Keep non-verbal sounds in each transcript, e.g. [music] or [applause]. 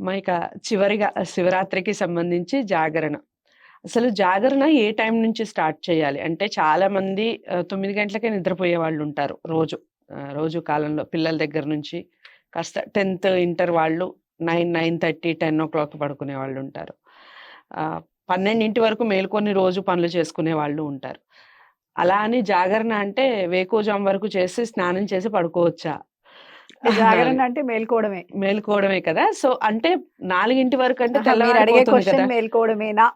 మా ఇక చివరిగా శివరాత్రికి సంబంధించి జాగరణ. అసలు జాగరణ ఏ టైం నుంచి స్టార్ట్ చేయాలి? అంటే చాలా మంది తొమ్మిది గంటలకే నిద్రపోయే వాళ్ళు ఉంటారు రోజు. రోజు కాలంలో పిల్లల దగ్గర నుంచి కాస్త టెన్త్ ఇంటర్ వాళ్ళు nine nine thirty ten o'clock పడుకునే వాళ్ళు ఉంటారు. పన్నెండింటి వరకు మేల్కొని రోజు పనులు చేసుకునే వాళ్ళు ఉంటారు. అలా అని జాగరణ అంటే వేకోజాం వరకు చేసి స్నానం చేసి పడుకోవచ్చా? జాగరణ అంటే మేల్కోవడమే. మేల్కోవడమే కదా. సో అంటే నాలుగింటి వరకు అంటే క్వశ్చన్ మేల్కోవడమేనా?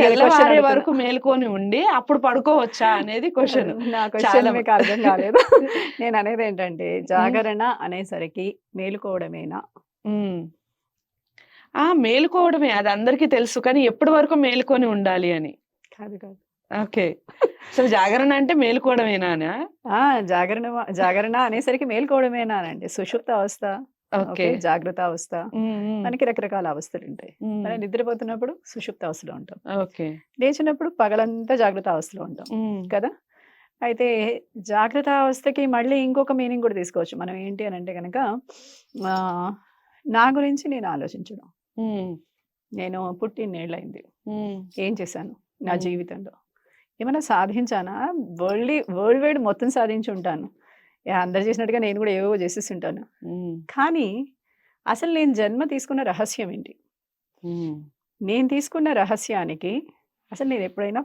తెల్లవారే. వరకు మేల్కొని ఉండి అప్పుడు పడుకోవచ్చా అనేది క్వశ్చన్ [laughs] నా క్వశ్చన్ చాలా మీకు అర్థం కాలేదు. [laughs] నేను అనేది ఏంటంటే జాగరణ అనేసరికి మేలుకోవడమేనా? ఆ మేలుకోవడమే. అది అందరికీ తెలుసు కానీ ఎప్పటి వరకు మేలుకొని ఉండాలి అని. కాదు కాదు. ఓకే. సో జాగరణ అంటే మేలుకోవడమేనా జాగరణ జాగరణ అనేసరికి మేల్కోవడమేనా అంటే సుషుప్త అవస్థ ఓకే. జాగ్రత్త అవస్థ. మనకి రకరకాల అవస్థలు ఉంటాయి మనం నిద్రపోతున్నప్పుడు సుషుప్త అవస్థలో ఉంటాం. ఓకే. లేచినప్పుడు పగలంతా జాగ్రత్త అవస్థలో ఉంటాం. కదా? అయితే జాగ్రత్త అవస్థకి మళ్ళీ ఇంకొక మీనింగ్ కూడా తీసుకోవచ్చు. మనం ఏంటి అని అంటే కనుక నా గురించి నేను ఆలోచించడం. నేను పుట్టిన్నేళ్ళైంది ఏం చేశాను? నా. జీవితంలో. ఏమైనా సాధించానా? వరల్డ్ వరల్డ్ వైడ్ మొత్తం సాధించి ఉంటాను. అందరు చేసినట్టుగా నేను కూడా ఏవో చేసేసి ఉంటాను కానీ అసలు నేను జన్మ తీసుకున్న రహస్యం ఏంటి? నేను తీసుకున్న రహస్యానికి అసలు నేను ఎప్పుడైనా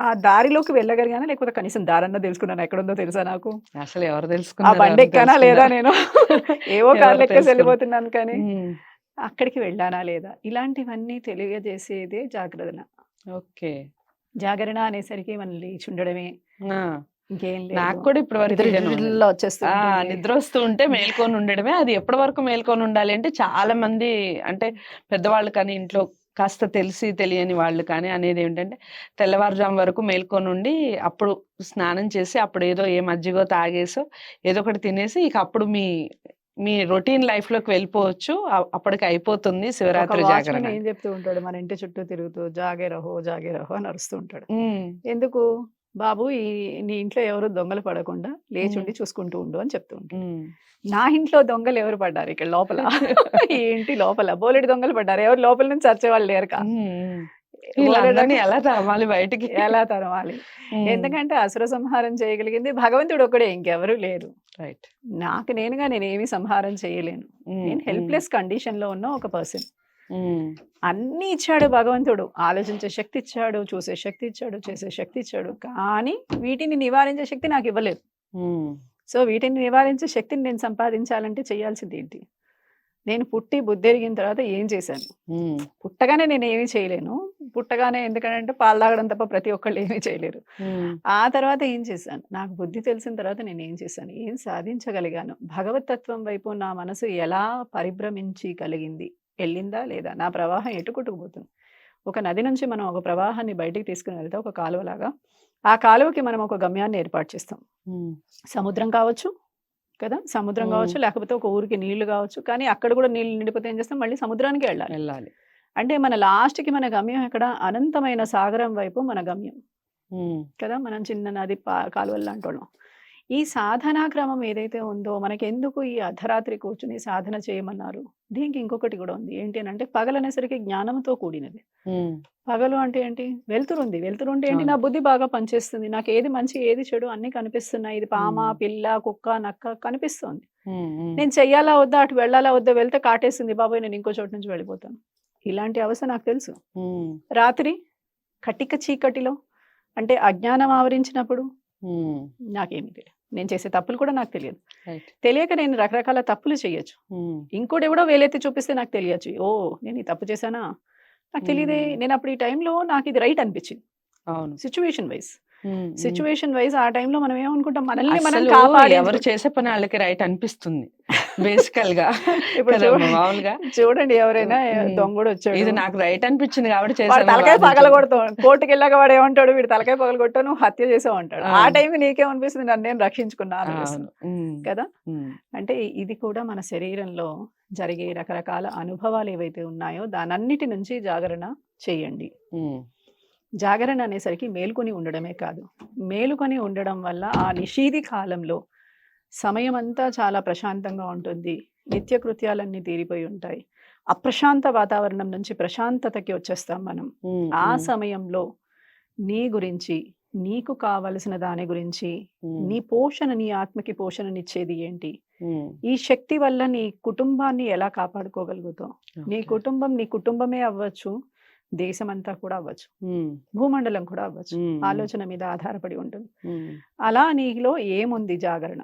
ఆ దారిలోకి వెళ్ళగలిగానా? లేకపోతే కనీసం దారన్నా తెలుసుకున్నాను? ఎక్కడుందో తెలుసా నాకు? అసలు ఎవరు ఆ తెలుసుకున్నారు? బండి ఎక్కానా లేదా నేను? [laughs] ఏవో కార్లు ఎక్కేసి తెలుసుకున్నారు? వెళ్ళిపోతున్నాను కానీ అక్కడికి వెళ్ళానా లేదా? ఇలాంటివన్నీ తెలియజేసేదే జాగ్రత్త. ఓకే. జాగరణ అనేసరికి మనం లేచి ఉండడమే ఇంకేం నాకు కూడా ఇప్పటి వరకు. నిద్ర వస్తూ ఉంటే మేల్కొని ఉండడమే. అది ఎప్పటి వరకు మేల్కొని ఉండాలి అంటే చాలా మంది అంటే పెద్దవాళ్ళు కానీ ఇంట్లో కాస్త తెలిసి తెలియని వాళ్ళు కానీ అనేది ఏంటంటే తెల్లవారుజాము వరకు మేల్కొని ఉండి అప్పుడు స్నానం చేసి అప్పుడు ఏదో ఏ మజ్జిగో తాగేసో ఏదో ఒకటి తినేసి ఇక అప్పుడు మీ మీ రొటీన్ లైఫ్లోకి వెళ్ళిపోవచ్చు అప్పటికి అయిపోతుంది శివరాత్రి జాగరణ. ఏం చెప్తూ ఉంటాడు? మన ఇంటి చుట్టూ తిరుగుతూ జాగే రహో జాగే రహో అని అరుస్తూ ఉంటాడు. ఎందుకు? బాబు ఈ నీ ఇంట్లో ఎవరు దొంగలు పడకుండా లేచి మ్మ్. ఉండి చూసుకుంటూ ఉండు అని చెప్తూ ఉంటాడు. నా ఇంట్లో దొంగలు ఎవరు పడ్డారు ఇక్కడ లోపల? [laughs] ఈ ఇంటి లోపల బోలెడు దొంగలు పడ్డారు. ఎవరు లోపల నుంచి వచ్చే వాళ్ళు లేరు కా వీళ్ళందరినీ ఎలా తరమాలి బయటికి? ఎలా తరమాలి? ఉమ్, ఎందుకంటే అసుర సంహారం చేయగలిగింది భగవంతుడు ఒకడే ఇంకెవరూ లేరు. రైట్. నాకు నేనుగా నేను ఏమీ సంహారం చేయలేను. నేను హెల్ప్లెస్ కండిషన్లో ఉన్న ఒక పర్సన్ అన్ని ఇచ్చాడు భగవంతుడు. ఆలోచించే శక్తి ఇచ్చాడు చూసే శక్తి ఇచ్చాడు చేసే శక్తి ఇచ్చాడు. కానీ వీటిని నివారించే శక్తి నాకు ఇవ్వలేదు. సో వీటిని నివారించే శక్తిని నేను సంపాదించాలంటే చేయాల్సింది ఏంటి? నేను పుట్టి బుద్ధెరిగిన తర్వాత ఏం చేశాను? పుట్టగానే నేను ఏమీ చేయలేను. పుట్టగానే ఎందుకంటే పాలు తాగడం తప్ప ప్రతి ఒక్కళ్ళు ఏమీ చేయలేరు. ఆ తర్వాత ఏం చేశాను? నాకు బుద్ధి తెలిసిన తర్వాత నేను ఏం చేశాను? ఏం సాధించగలిగాను? భగవతత్వం వైపు నా మనసు ఎలా పరిభ్రమించి కలిగింది? వెళ్ళిందా లేదా? నా ప్రవాహం ఎటు కొట్టుకుపోతుంది? ఒక నది నుంచి మనం ఒక ప్రవాహాన్ని బయటికి తీసుకుని వెళ్తే ఒక కాలువలాగా ఆ కాలువకి మనం ఒక గమ్యాన్ని ఏర్పాటు చేస్తాం. సముద్రం కావచ్చు కదా? సముద్రం. కావచ్చు లేకపోతే ఒక ఊరికి నీళ్ళు కావచ్చు కానీ అక్కడ కూడా నీళ్ళు నిండిపోతే ఏం చేస్తాం? మళ్ళీ సముద్రానికి వెళ్ళాలి. వెళ్ళాలి. అంటే మన లాస్ట్కి మన గమ్యం ఎక్కడ? అనంతమైన సాగరం వైపు మన గమ్యం. కదా? మనం చిన్న నది కాలువలు వాళ్ళం ఈ సాధనా క్రమం ఏదైతే ఉందో మనకి ఎందుకు ఈ అర్ధరాత్రి కూర్చుని సాధన చేయమన్నారు? దీనికి ఇంకొకటి కూడా ఉంది. ఏంటి అని అంటే పగలనేసరికి జ్ఞానంతో కూడినది. పగలు అంటే ఏంటి? వెలుతురు అంటే ఏంటి. నా బుద్ధి బాగా పనిచేస్తుంది. నాకు ఏది మంచి ఏది చెడు అన్ని కనిపిస్తున్నాయి. ఇది పామ. పిల్ల కుక్క నక్క కనిపిస్తుంది. నేను చెయ్యాలా వద్దా? అటు వెళ్ళాలా వద్దా? వెళ్తే కాటేస్తుంది బాబాయ్ నేను ఇంకో చోటు నుంచి వెళ్ళిపోతాను. ఇలాంటి అవస్థ నాకు తెలుసు. రాత్రి కటిక చీకటిలో అంటే అజ్ఞానం ఆవరించినప్పుడు నాకేమీ తెలియదు నేను చేసే తప్పులు కూడా నాకు తెలియదు. తెలియక నేను రకరకాల తప్పులు చేయొచ్చు. ఇంకోటి ఎవడో వేలెత్తి చూపిస్తే నాకు తెలియచ్చు. ఓ నేను ఈ తప్పు చేశానా? నాకు తెలియదే. నేను అప్పుడు ఈ టైంలో నాకు ఇది రైట్ అనిపించింది. అవును. Situation wise. సిచ్యువేషన్ వైజ్ ఆ టైంలో మనం ఏమనుకుంటాం? మనల్ని మనం కాపాడి ఎవరు చేసే పని వాళ్ళకి రైట్ అనిపిస్తుంది. [laughs] బేసికల్గా ఇప్పుడు మామూలుగా. చూడండి ఎవరైనా. దొంగడు వచ్చాడు ఇది నాకు రైట్ అనిపించింది కాబట్టి చేశాను తలకాయ పగల. కొడతాడు కోర్టుకి వెళ్ళాక వాడు ఏమంటాడు? వీడు తలకాయ పగల కొట్టావు నువ్వు హత్య చేసావు అంటాడు ఆ. టైం నీకేమనిపిస్తుంది నన్ను నేను రక్షించుకున్నాను కదా? అంటే ఇది కూడా మన శరీరంలో జరిగే రకరకాల అనుభవాలు ఏవైతే ఉన్నాయో దానన్నిటి నుంచి జాగరణ చేయండి. జాగరణ అనేసరికి మేల్కొని ఉండడమే కాదు. మేలుకొని ఉండడం వల్ల ఆ నిషీది కాలంలో సమయం అంతా చాలా ప్రశాంతంగా ఉంటుంది. నిత్య కృత్యాలన్నీ తీరిపోయి ఉంటాయి. అప్రశాంత వాతావరణం నుంచి ప్రశాంతతకి వచ్చేస్తాం మనం. ఆ సమయంలో నీ గురించి నీకు కావలసిన దాని గురించి నీ పోషణ నీ ఆత్మకి పోషణనిచ్చేది ఏంటి? ఈ శక్తి వల్ల నీ కుటుంబాన్ని ఎలా కాపాడుకోగలుగుతావు? నీ. కుటుంబం నీ కుటుంబమే అవ్వచ్చు. దేశం అంతా కూడా అవ్వచ్చు. భూమండలం కూడా అవ్వచ్చు. ఆలోచన మీద ఆధారపడి ఉంటుంది. అలా నీలో ఏముంది జాగరణ?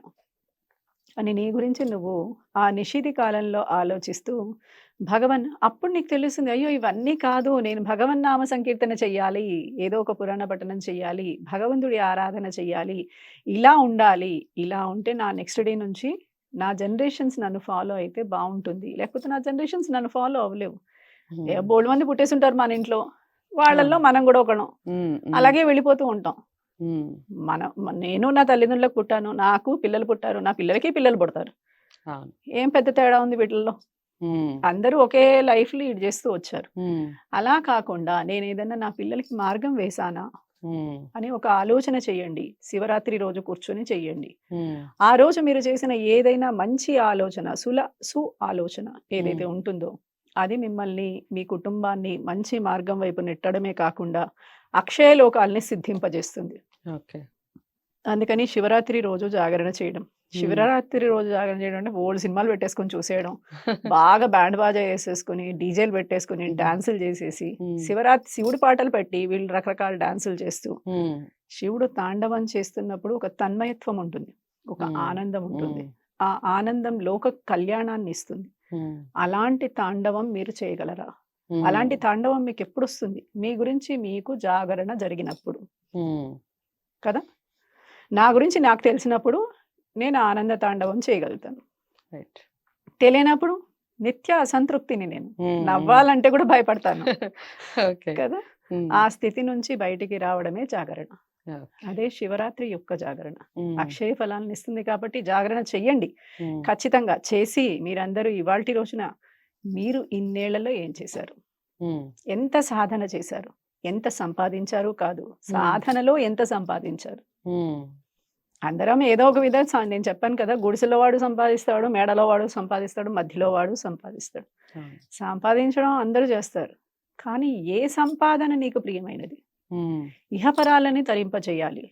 అని నీ గురించి నువ్వు ఆ నిషిది కాలంలో ఆలోచిస్తూ భగవన్ అప్పుడు నీకు తెలుస్తుంది అయ్యో ఇవన్నీ కాదు. నేను భగవన్ నామ సంకీర్తన చెయ్యాలి. ఏదో ఒక పురాణ పఠనం చెయ్యాలి. భగవంతుడి ఆరాధన చెయ్యాలి. ఇలా ఉండాలి. ఇలా ఉంటే నా నెక్స్ట్ డే నుంచి నా జనరేషన్స్ నన్ను ఫాలో అయితే బాగుంటుంది. లేకపోతే నా జనరేషన్స్ నన్ను ఫాలో అవ్వలేవు. బోల్డ్ మంది పుట్టేస్తుంటారు మన ఇంట్లో. వాళ్ళల్లో. మనం కూడా ఒకడం అలాగే వెళ్ళిపోతూ ఉంటాం. మన నేను నా తల్లిదండ్రులకు పుట్టాను. నాకు పిల్లలు పుట్టారు. నా పిల్లలకి పిల్లలు పుడతారు. ఏం పెద్ద తేడా ఉంది వీటిల్లో? అందరూ ఒకే లైఫ్ లీడ్ చేస్తూ వచ్చారు. అలా కాకుండా నేను ఏదైనా నా పిల్లలకి మార్గం వేశానా? ఉమ్, అని ఒక ఆలోచన చేయండి. శివరాత్రి రోజు కూర్చొని చెయ్యండి ఆ రోజు మీరు చేసిన ఏదైనా మంచి ఆలోచన సుల సు ఆలోచన ఏదైతే ఉంటుందో అది మిమ్మల్ని మీ కుటుంబాన్ని మంచి మార్గం వైపు నెట్టడమే కాకుండా అక్షయ లోకాల్ని సిద్ధింపజేస్తుంది. ఓకే. అందుకని శివరాత్రి రోజు జాగరణ చేయడం. శివరాత్రి రోజు జాగరణ చేయడం అంటే ఓల్డ్ సినిమాలు పెట్టేసుకొని చూసేయడం. [laughs] బాగా బ్యాండ్ బాజా వేసేసుకుని డీజేలు పెట్టేసుకుని. డాన్సులు చేసేసి. శివరాత్రి శివుడి పాటలు పెట్టి వీళ్ళు రకరకాల డాన్సులు చేస్తూ శివుడు తాండవం చేస్తున్నప్పుడు ఒక తన్మయత్వం ఉంటుంది. ఒక. ఆనందం ఉంటుంది. ఆ ఆనందం లోక కళ్యాణాన్ని ఇస్తుంది. అలాంటి తాండవం మీరు చేయగలరా? అలాంటి తాండవం మీకు ఎప్పుడు వస్తుంది మీ గురించి మీకు జాగరణ జరిగినప్పుడు. కదా? నా గురించి నాకు తెలిసినప్పుడు నేను ఆనంద తాండవం చేయగలుగుతాను. తెలియనప్పుడు నిత్య అసంతృప్తిని నేను నవ్వాలంటే కూడా భయపడతాను. [laughs] కదా? ఆ స్థితి నుంచి బయటికి రావడమే జాగరణ. అదే శివరాత్రి యొక్క జాగరణ. అక్షయ ఫలాలను ఇస్తుంది కాబట్టి జాగరణ చెయ్యండి. ఖచ్చితంగా చేసి మీరందరూ ఇవాల్టి రోజున మీరు ఇన్నేళ్ళలో ఏం చేశారు? ఎంత సాధన చేశారు? ఎంత సంపాదించారు కాదు? సాధనలో ఎంత సంపాదించారు? అందరం ఏదో ఒక విధంగా నేను చెప్పాను కదా గుడిసెలో వాడు సంపాదిస్తాడు మేడలో వాడు సంపాదిస్తాడు మధ్యలో వాడు సంపాదిస్తాడు. సంపాదించడం అందరూ చేస్తారు. కానీ ఏ సంపాదన నీకు ప్రియమైనది? ఇహపరాలని తరింపచేయాలి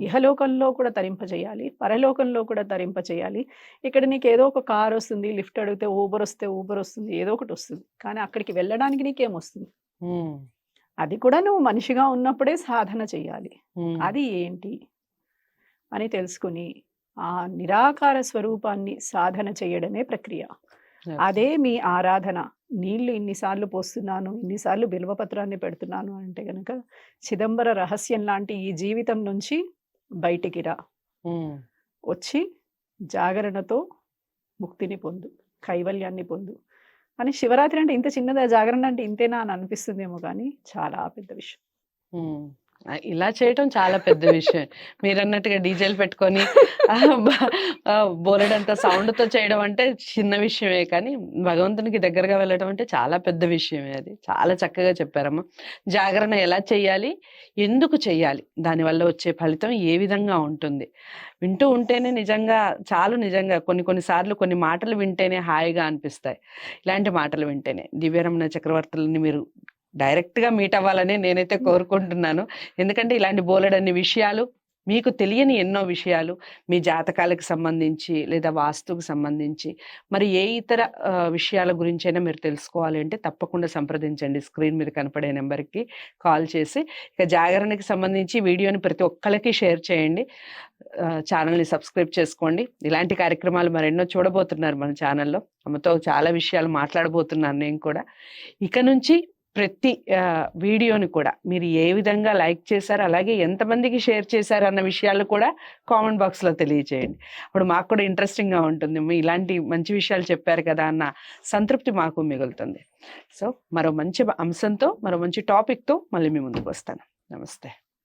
ఇహలోకంలో కూడా తరింపచేయాలి పరలోకంలో కూడా తరింపచేయాలి ఇక్కడ నీకు ఏదో ఒక కార్ వస్తుంది లిఫ్ట్ అడిగితే ఊబర్ వస్తే ఊబర్ వస్తుంది ఏదో ఒకటి వస్తుంది. కానీ అక్కడికి వెళ్ళడానికి నీకేమొస్తుంది అది కూడా నువ్వు మనిషిగా ఉన్నప్పుడే సాధన చేయాలి. అది ఏంటి? అని తెలుసుకుని ఆ నిరాకార స్వరూపాన్ని సాధన చేయడమే ప్రక్రియ. అదే మీ ఆరాధన. నీళ్ళు ఇన్నిసార్లు పోస్తున్నాను ఇన్నిసార్లు బిల్వపత్రాన్ని పెడుతున్నాను అంటే కనుక చిదంబర రహస్యం లాంటి ఈ జీవితం నుంచి బయటికి రా. వచ్చి జాగరణతో ముక్తిని పొందు కైవల్యాన్ని పొందు అని శివరాత్రి అంటే ఇంత చిన్నదా? జాగరణ అంటే ఇంతేనా అని అనిపిస్తుందేమో కానీ చాలా పెద్ద విషయం. ఇలా చేయటం చాలా పెద్ద విషయం. మీరు అన్నట్టుగా డీజేలు పెట్టుకొని బోలెడంత సౌండ్తో తో చేయడం అంటే చిన్న విషయమే కానీ భగవంతునికి దగ్గరగా వెళ్ళడం అంటే చాలా పెద్ద విషయమే అది. చాలా చక్కగా చెప్పారమ్మా. జాగరణ ఎలా చేయాలి ఎందుకు చేయాలి దానివల్ల వచ్చే ఫలితం ఏ విధంగా ఉంటుంది? వింటూ ఉంటేనే నిజంగా చాలు నిజంగా. కొన్ని కొన్ని సార్లు కొన్ని మాటలు వింటేనే హాయిగా అనిపిస్తాయి. ఇలాంటి మాటలు వింటేనే. దివ్యరమణ చక్రవర్తులని మీరు డైరెక్ట్గా మీట్ అవ్వాలని నేనైతే కోరుకుంటున్నాను. ఎందుకంటే ఇలాంటి బోలెడన్ని విషయాలు మీకు తెలియని ఎన్నో విషయాలు మీ జాతకాలకు సంబంధించి లేదా వాస్తుకు సంబంధించి మరి ఏ ఇతర విషయాల గురించైనా మీరు తెలుసుకోవాలి అంటే తప్పకుండా సంప్రదించండి. స్క్రీన్ మీద కనపడే నెంబర్కి కాల్ చేసి ఇక జాగరణకి సంబంధించి వీడియోని ప్రతి ఒక్కరికి షేర్ చేయండి. ఛానల్ని సబ్స్క్రైబ్ చేసుకోండి. ఇలాంటి కార్యక్రమాలు మరెన్నో చూడబోతున్నారు మన ఛానల్లో. అమ్మతో చాలా విషయాలు మాట్లాడబోతున్నాను నేను కూడా. ఇక నుంచి ప్రతి వీడియోని కూడా మీరు ఏ విధంగా లైక్ చేశారు అలాగే ఎంతమందికి షేర్ చేశారు అన్న విషయాలు కూడా కామెంట్ బాక్స్లో తెలియజేయండి అప్పుడు మాకు కూడా ఇంట్రెస్టింగ్గా ఉంటుంది. మీ ఇలాంటి మంచి విషయాలు చెప్పారు కదా అన్న సంతృప్తి మాకు మిగులుతుంది. సో మరో మంచి అంశంతో మరో మంచి టాపిక్తో మళ్ళీ మీ ముందుకు వస్తాను. నమస్తే.